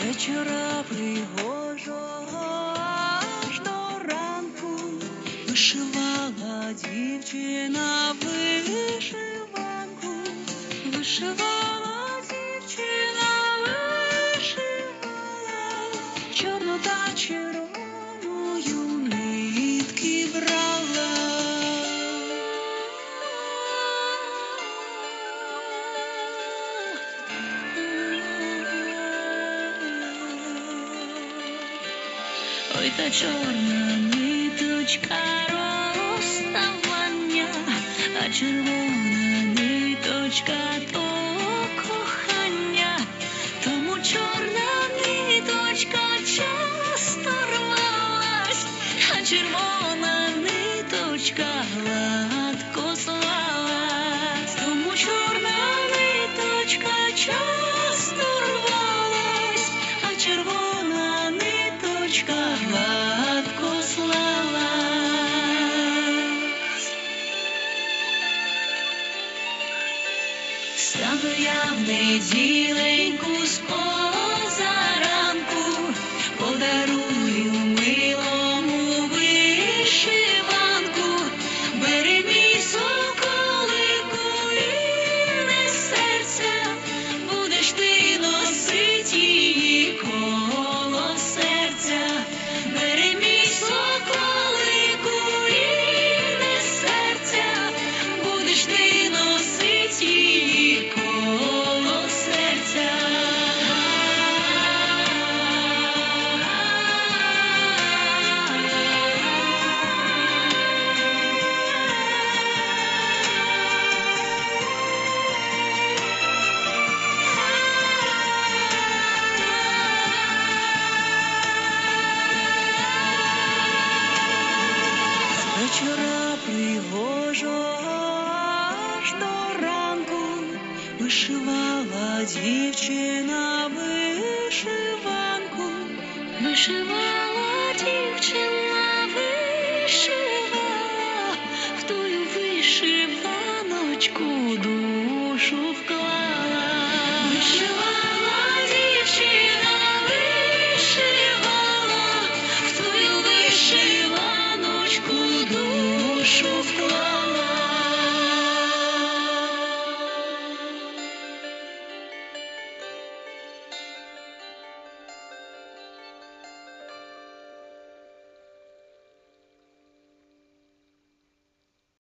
вечора пригожого аж до ранку вишивала дівчина вишиванку, вишивала дівчина, вишивала, чорну та червоною нитки брала. Ой, та чорна ниточка розставання, а червона ниточка то тому чорна ниточка часто рвалась, а червона ниточка гладко гладко слалась. Стану я в неділеньку з позаранку, вишивала дівчина вишиванку, вишивала